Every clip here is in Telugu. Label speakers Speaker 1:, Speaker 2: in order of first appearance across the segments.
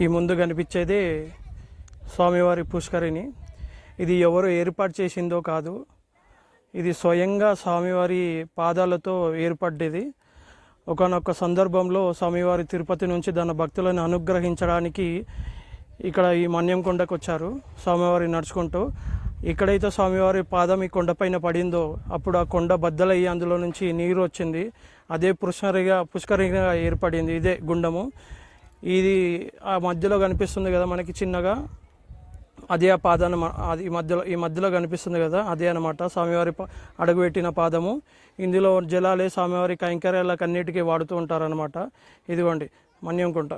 Speaker 1: ఈ ముందు కనిపించేది స్వామివారి పుష్కరిణి. ఇది ఎవరు ఏర్పాటు చేసిందో కాదు. ఇది స్వయంగా స్వామివారి పాదాలతో ఏర్పడ్డది. ఒకనొక సందర్భంలో స్వామివారి తిరుపతి నుంచి తన భక్తులను అనుగ్రహించడానికి ఇక్కడ ఈ మన్యం కొండకు వచ్చారు స్వామివారి నడుచుకుంటూ ఎక్కడైతే స్వామివారి పాదం ఈ కొండపైన పడిందో అప్పుడు ఆ కొండ బద్దలయ్యి అందులో నుంచి నీరు వచ్చింది. అదే పుష్కరిగా పుష్కరిగా ఏర్పడింది. ఇదే గుండము. ఇది ఆ మధ్యలో కనిపిస్తుంది కదా మనకి చిన్నగా? అదే ఆ పాదాన్ని అది ఈ మధ్యలో ఈ మధ్యలో కనిపిస్తుంది కదా? అదే అనమాట స్వామివారి అడుగుపెట్టిన పాదము. ఇందులో జలాలే స్వామివారి కైంకర్యాలకు అన్నిటికీ వాడుతూ ఉంటారనమాట ఇదిగోండి మన్యంకుంట.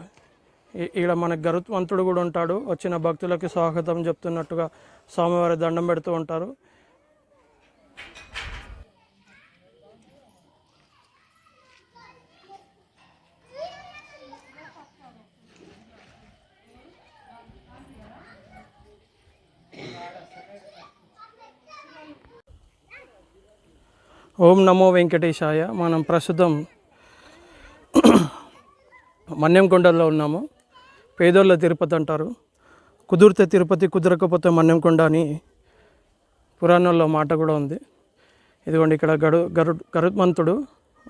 Speaker 1: ఈ- మన గరుత్మంతుడు కూడా ఉంటాడు. వచ్చిన భక్తులకి స్వాగతం చెప్తున్నట్టుగా స్వామివారి దండం పెడుతూ ఉంటారు. ఓం నమో వెంకటేశాయ. మనం ప్రస్తుతం మన్యంకొండలో ఉన్నాము. పేదోళ్ళ తిరుపతి అంటారు. కుదిరితే తిరుపతి కుదరకపోతే మన్యంకొండ అని పురాణంలో మాట కూడా ఉంది. ఇదిగోండి ఇక్కడ గడు గరు గరుత్మంతుడు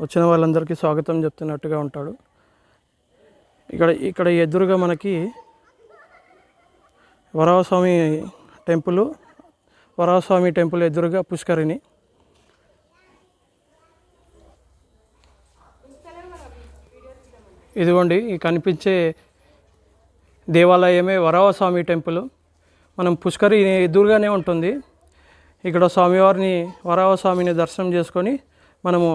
Speaker 1: వచ్చిన వాళ్ళందరికీ స్వాగతం చెప్తున్నట్టుగా ఉంటాడు. ఇక్కడ ఇక్కడ ఎదురుగా మనకి వరాహస్వామి టెంపుల్ వరాహస్వామి టెంపుల్ ఎదురుగా పుష్కరిణి. ఇదిగోండి ఈ కనిపించే దేవాలయమే వరావస్వామి టెంపుల్. మనం పుష్కరి ఎదురుగానే ఉంటుంది. ఇక్కడ స్వామివారిని వరావస్వామిని దర్శనం చేసుకొని మనము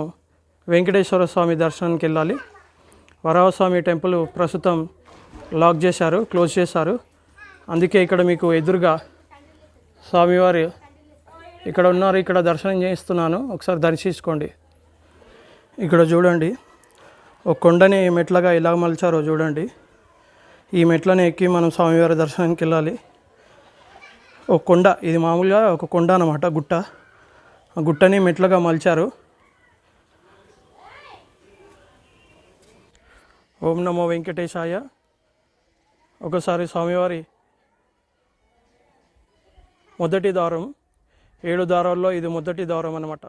Speaker 1: వెంకటేశ్వర స్వామి దర్శనానికి వెళ్ళాలి. వరావస్వామి టెంపుల్ ప్రస్తుతం లాక్ చేశారు క్లోజ్ చేశారు. అందుకే ఇక్కడ మీకు ఎదురుగా స్వామివారి ఇక్కడ ఉన్నారు. ఇక్కడ దర్శనం చేయిస్తున్నాను. ఒకసారి దర్శించుకోండి. ఇక్కడ చూడండి. ఒక కొండని మెట్లగా ఎలా మలిచారో చూడండి. ఈ మెట్లని ఎక్కి మనం స్వామివారి దర్శనానికి వెళ్ళాలి. ఒక కొండ ఇది మామూలుగా ఒక కొండ అనమాట గుట్ట. ఆ గుట్టని మెట్లుగా మలిచారు. ఓం నమో వెంకటేశాయ. ఒకసారి స్వామివారి మొదటి దారం ఏడు దారాల్లో ఇది మొదటి దారం అనమాట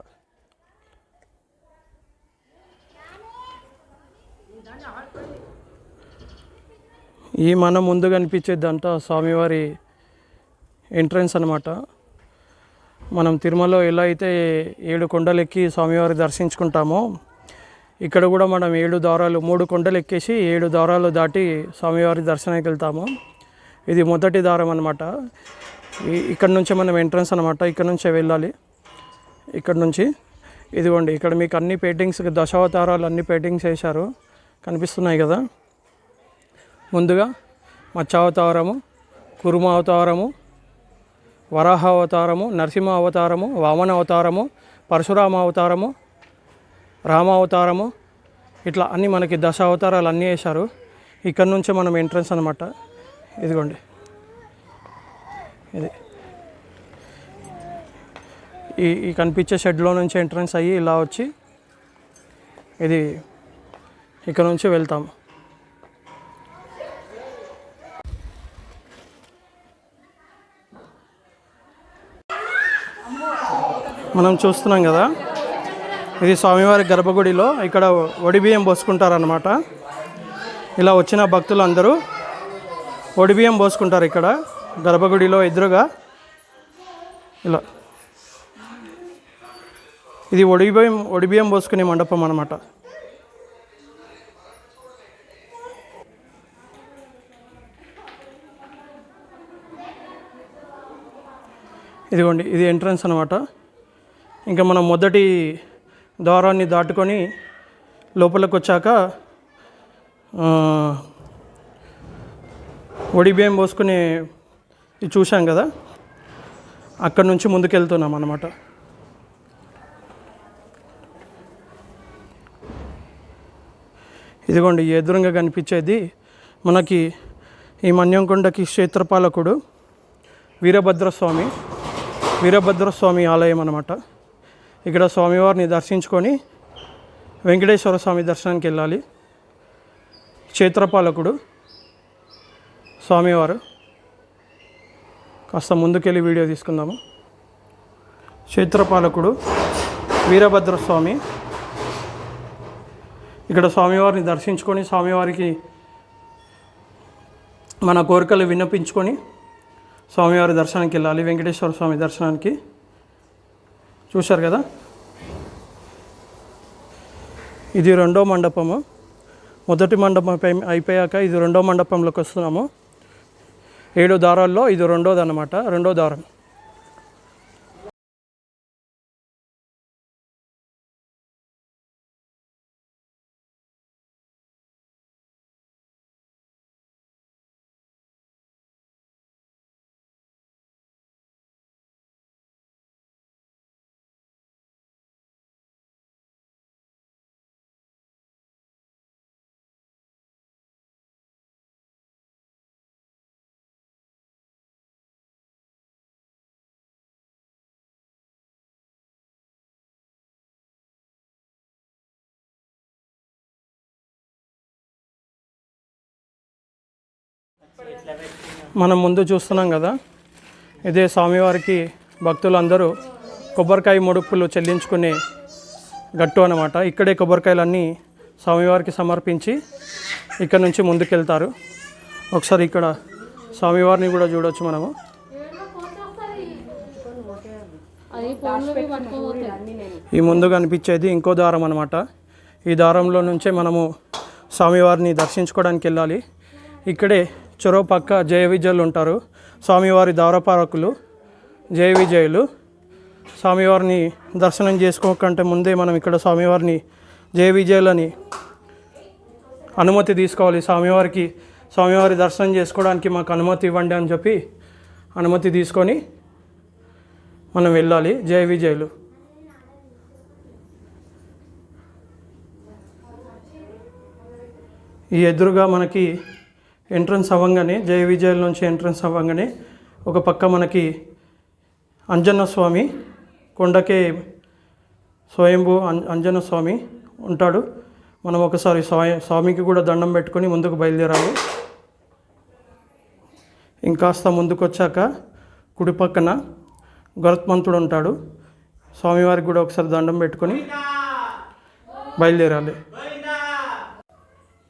Speaker 1: ఈ మన ముందు కనిపించేదంతా స్వామివారి ఎంట్రన్స్ అనమాట మనం తిరుమలలో ఎలా అయితే ఏడు కొండలు ఎక్కి స్వామివారి దర్శించుకుంటామో ఇక్కడ కూడా మనం ఏడు దారాలు మూడు కొండలు ఎక్కేసి ఏడు దారాలు దాటి స్వామివారి దర్శనానికి వెళ్తాము. ఇది మొదటి దారం అనమాట ఇక్కడ నుంచి మనం ఎంట్రన్స్ అనమాట ఇక్కడ నుంచే వెళ్ళాలి. ఇక్కడ నుంచి ఇదిగోండి ఇక్కడ మీకు అన్ని పెయింటింగ్స్ దశావతారాలు అన్ని పెయింటింగ్స్ వేశారు. కనిపిస్తున్నాయి కదా? ముందుగా మత్స్యావతారము కురుమ అవతారము వరాహ అవతారము నరసింహ అవతారము వామన అవతారము పరశురామ అవతారము రామ అవతారము ఇట్లా అన్ని మనకి దశ అవతారాలు అన్నీ వేశారు. ఇక్కడ నుంచి మనం ఎంట్రన్స్ అనమాట ఇదిగోండి. ఇది. ఈ ఈ కనిపించే షెడ్లో నుంచి ఎంట్రన్స్ అయ్యి ఇలా వచ్చి ఇది ఇక్కడ నుంచి వెళ్తాము. మనం చూస్తున్నాం కదా. ఇది స్వామివారి గర్భగుడిలో ఇక్కడ ఒడిబియ్యం పోసుకుంటారనమాట ఇలా వచ్చిన భక్తులు అందరూ ఒడిబియ్యం పోసుకుంటారు ఇక్కడ గర్భగుడిలో ఎదురుగా. ఇలా. ఇది ఒడిబియ్యం ఒడిబియ్యం పోసుకునే మండపం అనమాట ఇదిగోండి ఇది ఎంట్రన్స్ అనమాట ఇంకా మనం మొదటి ద్వారాన్ని దాటుకొని లోపలికి వచ్చాక ఒడి బియ్యం పోసుకునే ఇది చూసాం కదా? అక్కడ నుంచి ముందుకెళ్తున్నాం అనమాట ఇదిగోండి ఎదురుగా కనిపించేది మనకి ఈ మన్యంకొండకి క్షేత్రపాలకుడు వీరభద్రస్వామి వీరభద్రస్వామి ఆలయం అన్నమాట. ఇక్కడ స్వామివారిని దర్శించుకొని వెంకటేశ్వర స్వామి దర్శనానికి వెళ్ళాలి. క్షేత్రపాలకుడు స్వామివారు. కాస్త ముందుకెళ్ళి వీడియో తీసుకుందాము. క్షేత్రపాలకుడు వీరభద్ర స్వామి ఇక్కడ స్వామివారిని దర్శించుకొని స్వామివారికి మన కోరికలు విన్నపించుకొని స్వామివారి దర్శనానికి వెళ్ళాలి. వెంకటేశ్వర స్వామి దర్శనానికి. చూశారు కదా? ఇది రెండో మండపము. మొదటి మండపం అయిపోయాక ఇది రెండో మండపంలోకి వస్తున్నాము. ఏడు దారాల్లో ఇది రెండోది అన్నమాట రెండో దారం. మనం ముందు చూస్తున్నాం కదా ఇదే స్వామివారికి భక్తులందరూ కొబ్బరికాయ ముడుపులు చెల్లించుకునే గట్టు అనమాట ఇక్కడే కొబ్బరికాయలన్నీ స్వామివారికి సమర్పించి ఇక్కడ నుంచి ముందుకెళ్తారు. ఒకసారి ఇక్కడ స్వామివారిని కూడా చూడవచ్చు మనము. ఈ ముందు కనిపించేది ఇంకో దారం అనమాట ఈ దారంలో నుంచే మనము స్వామివారిని దర్శించుకోవడానికి వెళ్ళాలి. ఇక్కడే చెరో పక్క జయ విజయులు ఉంటారు. స్వామివారి దారపారకులు జయ విజయులు. స్వామివారిని దర్శనం చేసుకోకంటే ముందే మనం ఇక్కడ స్వామివారిని జయ విజయులని అనుమతి తీసుకోవాలి. స్వామివారికి స్వామివారి దర్శనం చేసుకోవడానికి మాకు అనుమతి ఇవ్వండి అని చెప్పి అనుమతి తీసుకొని మనం వెళ్ళాలి. జయ విజయులు. ఈ ఎదురుగా మనకి ఎంట్రన్స్ అవ్వంగానే జయ విజయాల నుంచి ఎంట్రన్స్ అవ్వంగానే ఒక పక్క మనకి అంజన్న స్వామి కొండకే స్వయంభూ అం- అంజన స్వామి ఉంటాడు. మనం ఒకసారి స్వామి స్వామికి కూడా దండం పెట్టుకొని ముందుకు బయలుదేరాలి. ఇంకాస్త ముందుకు వచ్చాక కుడి పక్కన గరుత్మంతుడు ఉంటాడు. స్వామివారికి కూడా ఒకసారి దండం పెట్టుకొని బయలుదేరాలి.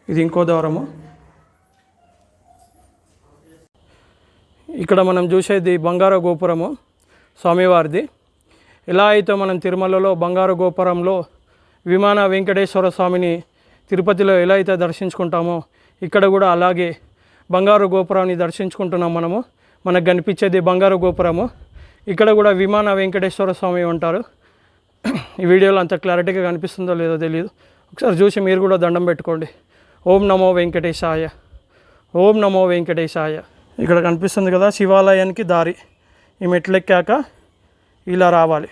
Speaker 1: ఇది ఇంకో ద్వారము. ఇక్కడ మనం చూసేది బంగారు గోపురము స్వామివారిది. ఎలా అయితే మనం తిరుమలలో బంగారు గోపురంలో విమాన వెంకటేశ్వర స్వామిని తిరుపతిలో ఎలా అయితే దర్శించుకుంటామో ఇక్కడ కూడా అలాగే బంగారు గోపురాన్ని దర్శించుకుంటున్నాం మనము. మనకు కనిపించేది బంగారు గోపురము. ఇక్కడ కూడా విమాన వెంకటేశ్వర స్వామి ఉంటారు. ఈ వీడియోలో అంత క్లారిటీగా కనిపిస్తుందో లేదో తెలియదు ఒకసారి చూసి మీరు కూడా దండం పెట్టుకోండి. ఓం నమో వెంకటేశాయ. ఓం నమో వెంకటేశాయ. ఇక్కడ కనిపిస్తుంది కదా శివాలయానికి దారి. ఈ మెట్లు ఎక్కాక ఇలా రావాలి.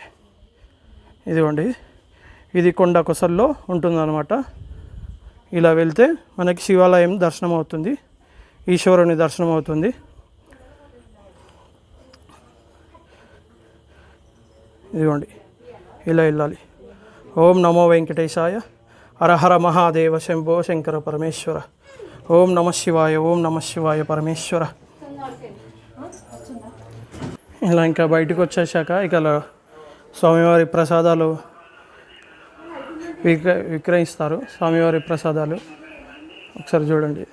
Speaker 1: ఇదిగోండి. ఇది కొండ కొసల్లో ఉంటుందన్నమాట. ఇలా వెళ్తే మనకి శివాలయం దర్శనం అవుతుంది ఈశ్వరుని దర్శనం అవుతుంది ఇదిగోండి. ఇలా వెళ్ళాలి. ఓం నమో వెంకటేశాయ. హరహర మహాదేవ శంభో శంకర పరమేశ్వర. ఓం నమ శివాయ ఓం నమ శివాయ పరమేశ్వర. ఇలా ఇంకా బయటకు వచ్చేసాక ఇక స్వామివారి ప్రసాదాలు విక్ర విక్రయిస్తారు. స్వామివారి ప్రసాదాలు. ఒకసారి చూడండి.